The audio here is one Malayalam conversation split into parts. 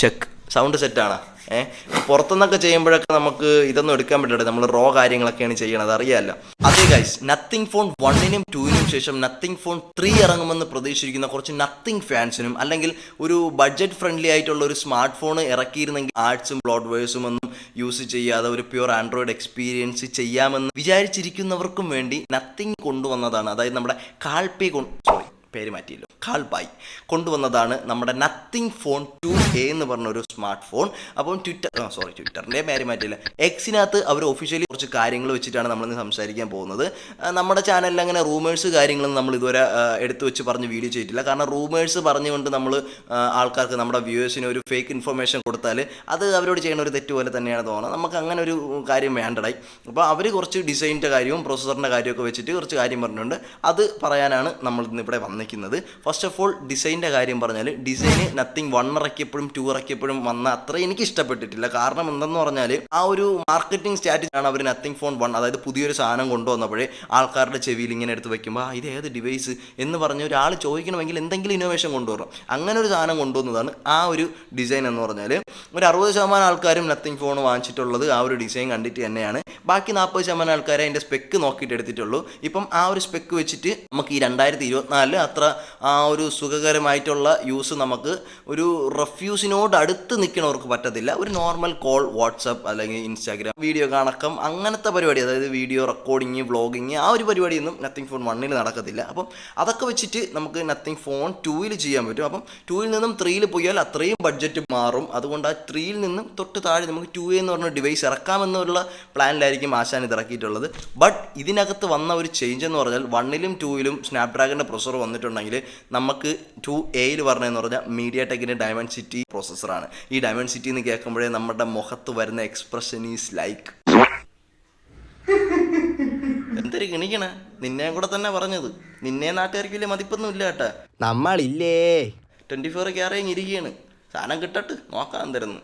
ചെക്ക് സൗണ്ട് സെറ്റാണ് ഏഹ് പുറത്തുനിന്നൊക്കെ ചെയ്യുമ്പോഴൊക്കെ നമുക്ക് ഇതൊന്നും എടുക്കാൻ പറ്റില്ല. നമ്മൾ റോ കാര്യങ്ങളൊക്കെയാണ് ചെയ്യണത്. അറിയാമല്ലോ അതേ ഗൈസ് നത്തിങ് ഫോൺ വണ്ണിനും ടൂവിനും ശേഷം നത്തിങ് ഫോൺ ത്രീ ഇറങ്ങുമെന്ന് പ്രതീക്ഷിക്കുന്ന കുറച്ച് നത്തിങ് ഫാൻസിനും അല്ലെങ്കിൽ ഒരു ബഡ്ജറ്റ് ഫ്രണ്ട്ലി ആയിട്ടുള്ള ഒരു സ്മാർട്ട് ഫോൺ ഇറക്കിയിരുന്നെങ്കിൽ ആർട്സും ബ്ലോഡ് വേഴ്സും ഒന്നും യൂസ് ചെയ്യാതെ ഒരു പ്യുവർ ആൻഡ്രോയിഡ് എക്സ്പീരിയൻസ് ചെയ്യാമെന്ന് വിചാരിച്ചിരിക്കുന്നവർക്കും വേണ്ടി നത്തിങ് കൊണ്ടുവന്നതാണ്. അതായത് നമ്മുടെ കാൽപേ കൊണ്ട് സോറി പേര് മാറ്റിയല്ലോ. കാൽബായ് കൊണ്ടുവന്നതാണ് നമ്മുടെ നത്തിങ് ഫോൺ ടു എ എന്ന് പറഞ്ഞ ഒരു സ്മാർട്ട് ഫോൺ അപ്പം ട്വിറ്റർ സോറി ട്വിറ്ററിന്റെ പേര് മാറ്റിയില്ല. എക്സിനകത്ത് അവർ ഒഫീഷ്യലി കുറച്ച് കാര്യങ്ങൾ വെച്ചിട്ടാണ് നമ്മളിന്ന് സംസാരിക്കാൻ പോകുന്നത്. നമ്മുടെ ചാനലിൽ അങ്ങനെ റൂമേഴ്സ് കാര്യങ്ങളൊന്നും നമ്മൾ ഇതുവരെ എടുത്തു വെച്ച് പറഞ്ഞ് വീഡിയോ ചെയ്തിട്ടില്ല. കാരണം റൂമേഴ്സ് പറഞ്ഞുകൊണ്ട് നമ്മൾ ആൾക്കാർക്ക് നമ്മുടെ വ്യൂവേഴ്സിന് ഒരു ഫേക്ക് ഇൻഫർമേഷൻ കൊടുത്താൽ അത് അവരോട് ചെയ്യുന്ന ഒരു തെറ്റ് പോലെ തന്നെയാണ് തോന്നുന്നത്. നമുക്ക് അങ്ങനെ ഒരു കാര്യം വേണ്ടടായി അപ്പോൾ അവർ കുറച്ച് ഡിസൈനിന്റെ കാര്യവും പ്രൊസസ്സറിന്റെ കാര്യമൊക്കെ വെച്ചിട്ട് കുറച്ച് കാര്യം പറഞ്ഞിട്ടുണ്ട് അത് പറയാനാണ് നമ്മൾ ഇന്ന് ഇവിടെ വന്നിരിക്കുന്നത്. ഫസ്റ്റ് ഓഫ് ഓൾ ഡിസൈന്റെ കാര്യം പറഞ്ഞാൽ ഡിസൈന് നത്തിങ് വൺ ഇറക്കിയപ്പോഴും ടു ഇറക്കിയപ്പോഴും വന്ന അത്ര എനിക്ക് ഇഷ്ടപ്പെട്ടിട്ടില്ല. കാരണം എന്തെന്ന് പറഞ്ഞാൽ ആ ഒരു മാർക്കറ്റിംഗ് സ്ട്രാറ്റജി ആണ് അവർ നത്തിങ് ഫോൺ വൺ അതായത് പുതിയൊരു സാധനം കൊണ്ടുവന്നപ്പോഴേ ആൾക്കാരുടെ ചെവിയിൽ ഇങ്ങനെ എടുത്ത് വെക്കുമ്പോൾ "ആ, ഇത് ഏത് ഡിവൈസ് എന്ന് പറഞ്ഞ് ഒരാൾ ചോദിക്കണമെങ്കിൽ എന്തെങ്കിലും ഇന്നോവേഷൻ കൊണ്ടുവരണം. അങ്ങനെ ഒരു സാധനം കൊണ്ടുവന്നതാണ് ആ ഒരു ഡിസൈൻ എന്ന് പറഞ്ഞാൽ ഒരു അറുപത് ശതമാനം ആൾക്കാരും നത്തിങ് ഫോൺ വാങ്ങിച്ചിട്ടുള്ളത് ആ ഒരു ഡിസൈൻ കണ്ടിട്ട് തന്നെയാണ്. ബാക്കി നാൽപ്പത് ശതമാനം ആൾക്കാരെ അതിന്റെ സ്പെക്ക് നോക്കിയിട്ട് എടുത്തിട്ടുള്ളൂ. ഇപ്പം ആ ഒരു സ്പെക്ക് വെച്ചിട്ട് നമുക്ക് ഈ രണ്ടായിരത്തി ഇരുപത്തിനാലിൽ അത്ര ആ ഒരു സുഖകരമായിട്ടുള്ള യൂസ് നമുക്ക് ഒരു റെഫ്യൂസിനോട് അടുത്ത് നിൽക്കണവർക്ക് പറ്റത്തില്ല. ഒരു നോർമൽ കോൾ വാട്സപ്പ് അല്ലെങ്കിൽ ഇൻസ്റ്റാഗ്രാം വീഡിയോ കാണക്കം അങ്ങനത്തെ പരിപാടി അതായത് വീഡിയോ റെക്കോർഡിങ് വ്ളോഗിങ് ആ ഒരു പരിപാടിയൊന്നും നത്തിങ് ഫോൺ വണ്ണിൽ നടക്കത്തില്ല. അപ്പം അതൊക്കെ വെച്ചിട്ട് നമുക്ക് നത്തിങ് ഫോൺ ടൂവിൽ ചെയ്യാൻ പറ്റും. അപ്പം ടൂവിൽ നിന്നും ത്രീയിൽ പോയാൽ അത്രയും ബഡ്ജറ്റ് മാറും. അതുകൊണ്ട് ആ ത്രീയിൽ നിന്നും തൊട്ട് താഴെ നമുക്ക് ടു എന്ന് പറഞ്ഞ ഡിവൈസ് ഇറക്കാമെന്നുള്ള പ്ലാനിലായിരിക്കും ആശാൻ ഇത് ഇറക്കിയിട്ടുള്ളത്. ബട്ട് ഇതിനകത്ത് വന്ന ഒരു ചേഞ്ച് എന്ന് പറഞ്ഞാൽ വണ്ണിലും ടൂയിലും സ്നാപ്ഡ്രാഗണിന്റെ പ്രൊസർ വന്നിട്ടുണ്ടെങ്കിൽ നമുക്ക് ടു എയിൽ പറഞ്ഞതെന്ന് പറഞ്ഞാൽ മീഡിയ ടെക്കിന്റെ ഡയമണ്ട് സിറ്റി പ്രോസസ്സറാണ് ഈ ഡയമണ്ട് സിറ്റി എന്ന് കേൾക്കുമ്പോഴേ നമ്മുടെ മുഖത്ത് വരുന്ന എക്സ്പ്രഷൻ ഈസ് ലൈക്ക് എന്തൊരു ഗണിക്കണ നിന്നെ കൂടെ തന്നെ പറഞ്ഞത്. നിന്നെ നാട്ടുകാർക്ക് വലിയ മതിപ്പൊന്നും ഇല്ല കേട്ടാ. നമ്മളില്ലേ. ട്വന്റി ഫോർ കയറിയും ഇരിക്കുകയാണ് സാധനം കിട്ടട്ട് നോക്കാം തരുന്നു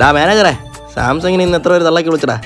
ഡാ മാനേജറെ സാംസങ്ങിന് ഇന്ന് എത്ര പേര് തള്ളക്കി വിളിച്ചടാ?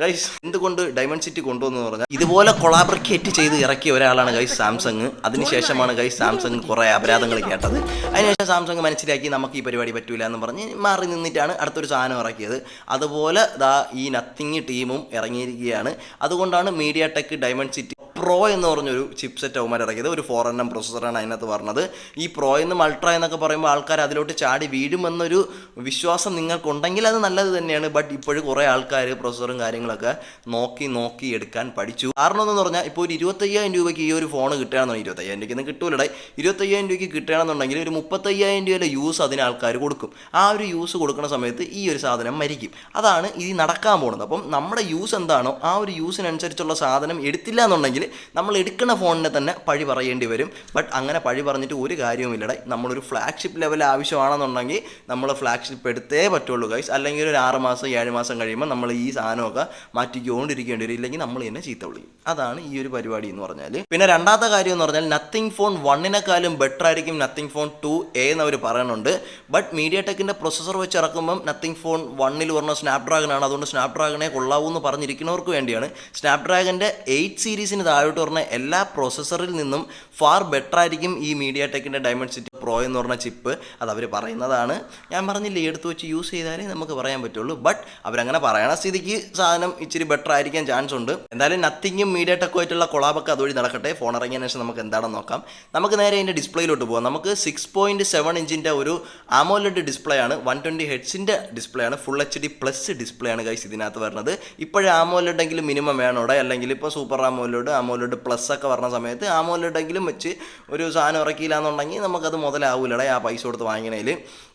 ഗൈസ് എന്തുകൊണ്ട് ഡയമണ്ട് സിറ്റി കൊണ്ടുവന്നു പറഞ്ഞാൽ ഇതുപോലെ കൊളാബറേറ്റ് ചെയ്ത് ഇറക്കിയ ഒരാളാണ് ഗൈസ് സാംസങ് അതിനുശേഷമാണ് ഗൈസ് സാംസങ് കുറേ അപരാധങ്ങൾ കേട്ടത്. അതിനുശേഷം സാംസങ് മനസ്സിലാക്കി നമുക്ക് ഈ പരിപാടി പറ്റൂല എന്ന് പറഞ്ഞ് മാറി നിന്നിട്ടാണ് അടുത്തൊരു സാധനം ഇറക്കിയത്. അതുപോലെ ദാ ഈ നത്തിങ് ടീമും ഇറങ്ങിയിരിക്കുകയാണ്. അതുകൊണ്ടാണ് MediaTek Dimensity pro എന്ന് പറഞ്ഞൊരു ചിപ്പ് സെറ്റ് അവന്മാർ ഇറക്കിയത്. ഒരു ഫോർ എണ്ണം പ്രൊസസ്സറാണ് അതിനകത്ത് പറഞ്ഞത്. ഈ പ്രോ എന്നും അൾട്ര എന്നൊക്കെ പറയുമ്പോൾ ആൾക്കാർ അതിലോട്ട് ചാടി വീഴുമെന്നൊരു വിശ്വാസം നിങ്ങൾക്കുണ്ടെങ്കിൽ അത് നല്ലത് തന്നെയാണ്. ബട്ട് ഇപ്പോഴും കുറേ ആൾക്കാർ പ്രൊസസ്സറും കാര്യങ്ങളൊക്കെ നോക്കി നോക്കി എടുക്കാൻ പഠിച്ചു. കാരണം എന്ന് പറഞ്ഞാൽ ഇപ്പോൾ ഒരു ഇരുപത്തയ്യായിരം രൂപയ്ക്ക് ഈ ഒരു ഫോൺ കിട്ടുകയാണെന്നുണ്ടെങ്കിൽ ഇരുപത്തയ്യായിരം രൂപയ്ക്ക് ഒന്നും കിട്ടൂലടേ. ഇരുപത്തയ്യായിരം രൂപയ്ക്ക് കിട്ടുകയാണെന്നുണ്ടെങ്കിൽ ഒരു മുപ്പത്തയ്യായിരം രൂപയുടെ യൂസ് അതിന് ആൾക്കാർ കൊടുക്കും. ആ ഒരു യൂസ് കൊടുക്കുന്ന സമയത്ത് ഈ ഒരു സാധനം മരിക്കും. അതാണ് ഇത് നടക്കാൻ പോകുന്നത്. അപ്പം നമ്മുടെ യൂസ് എന്താണോ ആ ഒരു യൂസിനനുസരിച്ചുള്ള സാധനം എടുത്തില്ല എന്നുണ്ടെങ്കിൽ നമ്മൾ എടുക്കുന്ന ഫോണിനെ തന്നെ പഴി പറയേണ്ടി വരും. ബട്ട് അങ്ങനെ പഴി പറഞ്ഞിട്ട് ഒരു കാര്യവുമില്ലടേ. നമ്മളൊരു ഫ്ലാഗ്ഷിപ്പ് ലെവൽ ആവശ്യമാണെന്നുണ്ടെങ്കിൽ നമ്മൾ ഫ്ലാഗ്ഷിപ്പ് എടുത്തേ പറ്റുള്ളൂ ഗൈസ് അല്ലെങ്കിൽ ഒരു ആറ് മാസം ഏഴ് മാസം കഴിയുമ്പോൾ നമ്മൾ ഈ സാധനമൊക്കെ മാറ്റിക്കൊണ്ടിരിക്കേണ്ടി വരും. ഇല്ലെങ്കിൽ നമ്മൾ തന്നെ ചീത്ത വിളിക്കും. അതാണ് ഈ ഒരു പരിപാടി എന്ന് പറഞ്ഞാൽ പിന്നെ രണ്ടാമത്തെ കാര്യം എന്ന് പറഞ്ഞാൽ നത്തിങ് ഫോൺ വണ്ണിനെക്കാളും ബെറ്റർ ആയിരിക്കും നത്തിങ് ഫോൺ ടു എ എന്ന് അവർ പറയുന്നുണ്ട്. ബട്ട് മീഡിയ ടെക്കിന്റെ പ്രൊസസ്സർ വെച്ച് ഇറക്കുമ്പം നത്തിങ് ഫോൺ വണ്ണിൽ പറഞ്ഞ സ്നാപ്ഡ്രാഗൺ ആണ്. അതുകൊണ്ട് സ്നാപ്ഡ്രാഗണെ കൊള്ളാവൂ എന്ന് പറഞ്ഞിരിക്കുന്നവർക്ക് വേണ്ടിയാണ് സ്നാപ്ഡ്രാഗന്റെ എയ്റ്റ് സീരീസിന് താഴോട്ട് പറഞ്ഞ എല്ലാ പ്രോസസ്സറിൽ നിന്നും ഫാർ ബെറ്റർ ആയിരിക്കും ഈ മീഡിയ ടെക്കിന്റെ ഡയമണ്ട് സിറ്റി പ്രോ എന്ന് പറഞ്ഞ ചിപ്പ് അത് അവർ പറയുന്നതാണ്. ഞാൻ പറഞ്ഞില്ലേ എടുത്തു വെച്ച് യൂസ് ചെയ്താലേ നമുക്ക് പറയാൻ പറ്റുള്ളൂ. ബട്ട് അവരങ്ങനെ പറയണ സ്ഥിതിക്ക് സാധനം ഇച്ചിരി ബെറ്റർ ആയിരിക്കാൻ ചാൻസ് ഉണ്ട്. എന്തായാലും നത്തിങ്ങും മീഡിയ ടെക്കോ ആയിട്ടുള്ള കൊളാബൊക്കെ അതുവഴി നടക്കട്ടെ. ഫോൺ ഇറങ്ങിയതിന് ശേഷം നമുക്ക് എന്താണെന്ന് നോക്കാം. നമുക്ക് നേരെ അതിന്റെ ഡിസ്പ്ലേയിലോട്ട് പോകാം നമുക്ക് സിക്സ് പോയിന്റ് സെവൻ ഇഞ്ചിന്റെ ഒരു ആമോലഡ് ഡിസ്പ്ലേ ആണ്. വൺ ട്വന്റി ഹെഡ്സിന്റെ ഡിസ്പ്ലേ ആണ്. Full H D plus display ആണ് കൈസ് ഇതിനകത്ത് വരുന്നത്. ഇപ്പോഴേ ആമോലഡെങ്കിലും മിനിമം വേണോടെ? അല്ലെങ്കിൽ ഇപ്പോൾ സൂപ്പർ ആമോലഡ് ആമോലഡ് പ്ലസ് ഒക്കെ വരുന്ന സമയത്ത് ആമോലഡെങ്കിലും വെച്ച് ഒരു സാധനം ഇറക്കിയില്ല എന്നുണ്ടെങ്കിൽ നമുക്കത് മുതലാവൂലടെ ആ പൈസ കൊടുത്ത് വാങ്ങിക്കണേൽ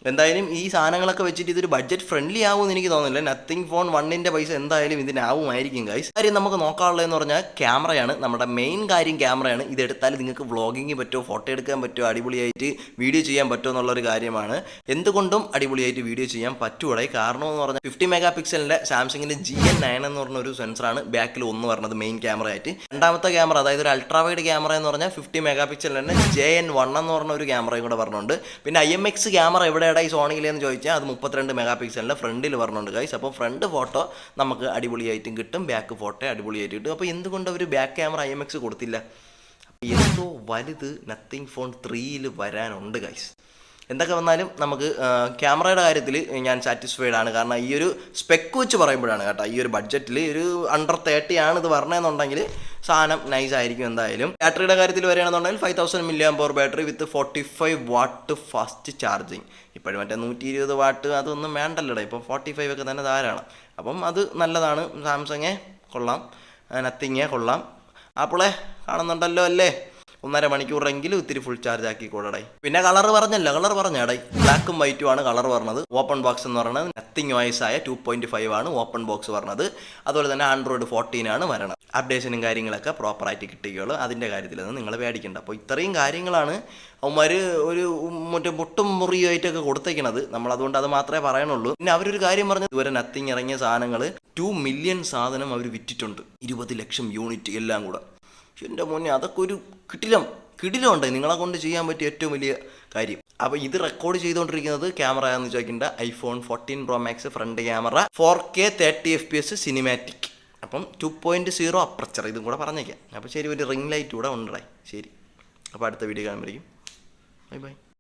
എന്തായാലും ഈ സാധനങ്ങളൊക്കെ വെച്ചിട്ട് ഇതൊരു ബഡ്ജറ്റ് ഫ്രണ്ട്ലി ആവുമെന്ന് എനിക്ക് തോന്നുന്നില്ല. നത്തിങ് ഫോൺ വണ്ണിന്റെ പൈസ എന്തായാലും ഇതിനാവുമായിരിക്കും ഗൈസ് കാര്യം നമുക്ക് നോക്കാനുള്ളതെന്ന് പറഞ്ഞാൽ ക്യാമറയാണ്. നമ്മുടെ മെയിൻ കാര്യം ക്യാമറയാണ്. ഇതെടുത്താൽ നിങ്ങൾക്ക് വ്ളോഗിങ് പറ്റുമോ ഫോട്ടോ എടുക്കാൻ പറ്റുമോ അടിപൊളിയായിട്ട് വീഡിയോ ചെയ്യാൻ പറ്റുമോ എന്നുള്ളൊരു കാര്യമാണ്. എന്തുകൊണ്ടും അടിപൊളിയായിട്ട് വീഡിയോ ചെയ്യാൻ പറ്റൂടെ. കാരണം എന്ന് പറഞ്ഞാൽ ഫിഫ്റ്റി മെഗാ പിക്സലിന്റെ സാംസങ്ങിന്റെ ജി എൻ നയൻ എന്ന് പറഞ്ഞ ഒരു സെൻസറാണ് ബാക്കിൽ ഒന്ന് പറഞ്ഞത് മെയിൻ ക്യാമറ ആയിട്ട് രണ്ടാമത്തെ ക്യാമറ അതായത് ഒരു അൾട്രാ വൈഡ് ക്യാമറ എന്ന് പറഞ്ഞാൽ ഫിഫ്റ്റി മെഗാ പിക്സലിന്റെ ജെ എൻ വൺ എന്ന് പറഞ്ഞ ഒരു ക്യാമറയും കൂടെ പറഞ്ഞുണ്ട്. പിന്നെ ഐ എം എക്സ് ക്യാമറ എവിടെയാണ് ഈ സോണിയിലെന്ന് ചോദിച്ചാൽ അത് മുപ്പത്തിരണ്ട് മെഗാ പിക്സലിന്റെ ഫ്രണ്ടിൽ പറഞ്ഞുണ്ട് ഗൈസ് അപ്പോൾ ഫ്രണ്ട് ഫോട്ടോ നമുക്ക് അടിപൊളിയായിട്ടും കിട്ടും. ബാക്ക് ഫോട്ടോ അടിപൊളിയായിട്ട് കിട്ടും. അപ്പോൾ എന്തുകൊണ്ട് അവർ back camera I M X കൊടുത്തില്ല? എന്തോ വലുത് നത്തിങ് ഫോൺ ത്രീയിൽ വരാനുണ്ട് ഗൈസ് എന്തൊക്കെ വന്നാലും നമുക്ക് ക്യാമറയുടെ കാര്യത്തിൽ ഞാൻ സാറ്റിസ്ഫൈഡ് ആണ്. കാരണം ഈ ഒരു സ്പെക്ക് വെച്ച് പറയുമ്പോഴാണ് കേട്ടോ ഈ ഒരു ബഡ്ജറ്റിൽ ഒരു അണ്ടർ തേർട്ടി ആണ് ഇത് പറഞ്ഞതെന്നുണ്ടെങ്കിൽ സാധനം നൈസ് ആയിരിക്കും എന്തായാലും. ബാറ്ററിയുടെ കാര്യത്തിൽ വരികയാണെന്നുണ്ടെങ്കിൽ five thousand milliamp power battery with forty five watt fast charging ഇപ്പോഴും മറ്റേ നൂറ്റി ഇരുപത് വാട്ട് അതൊന്നും വേണ്ടല്ലോടെ ഇപ്പം ഫോർട്ടി ഫൈവ് ഒക്കെ തന്നെ ധാരാളം. അപ്പം അത് നല്ലതാണ്. സാംസങ്ങെ കൊള്ളാം നത്തിങ്ങെ കൊള്ളാം. ആപ്പിളെ കാണുന്നുണ്ടല്ലോ അല്ലേ? ഒന്നര മണിക്കൂറെങ്കിലും ഇത്തിരി ഫുൾ ചാർജ് ആക്കി കൂടടെ. പിന്നെ കളർ പറഞ്ഞല്ലോ കളർ പറഞ്ഞാടെ ബ്ലാക്കും വൈറ്റും ആണ് കളർ പറഞ്ഞത്. ഓപ്പൺ ബോക്സ് എന്ന് പറയുന്നത് നത്തിങ് വോയിസ് ആയ ടു പോയിന്റ് ഫൈവ് ആണ് ഓപ്പൺ ബോക്സ് പറഞ്ഞത്. അതുപോലെ തന്നെ ആൻഡ്രോയിഡ് ഫോർട്ടീൻ ആണ് വരണത്. അപ്ഡേഷനും കാര്യങ്ങളൊക്കെ പ്രോപ്പറായിട്ട് കിട്ടുകയുള്ളൂ അതിന്റെ കാര്യത്തിലൊന്നും നിങ്ങൾ പേടിക്കേണ്ട. അപ്പോൾ ഇത്രയും കാര്യങ്ങളാണ് അവന്മാർ ഒരു മറ്റേ മുട്ടും മുറിയുമായിട്ടൊക്കെ കൊടുത്തേക്കണത്. നമ്മൾ അതുകൊണ്ട് അത് മാത്രമേ പറയണുള്ളൂ. പിന്നെ അവരൊരു കാര്യം പറഞ്ഞു ഇതുവരെ നത്തിങ് ഇറങ്ങിയ സാധനങ്ങൾ ടു മില്യൺ സാധനം അവർ വിറ്റിട്ടുണ്ട്. ഇരുപത് ലക്ഷം യൂണിറ്റ് എല്ലാം കൂടെ. എന്റെ മോനെ അതൊക്കെ ഒരു കിടിലം കിടിലുണ്ട് നിങ്ങളെ കൊണ്ട് ചെയ്യാൻ പറ്റിയ ഏറ്റവും വലിയ കാര്യം. അപ്പോൾ ഇത് റെക്കോർഡ് ചെയ്തുകൊണ്ടിരിക്കുന്നത് ക്യാമറ എന്ന് ചോദിക്കേണ്ട iPhone fourteen pro max front camera four K thirty F P S cinematic അപ്പം ടു പോയിന്റ് സീറോ അപ്രച്ചർ ഇതും കൂടെ പറഞ്ഞേക്കാം. അപ്പോൾ ശരി ഒരു റിംഗ് ലൈറ്റ് കൂടെ ഉണ്ടായി ശരി. അപ്പോൾ അടുത്ത വീഡിയോ കാണുമ്പോഴേക്കും. Bye bye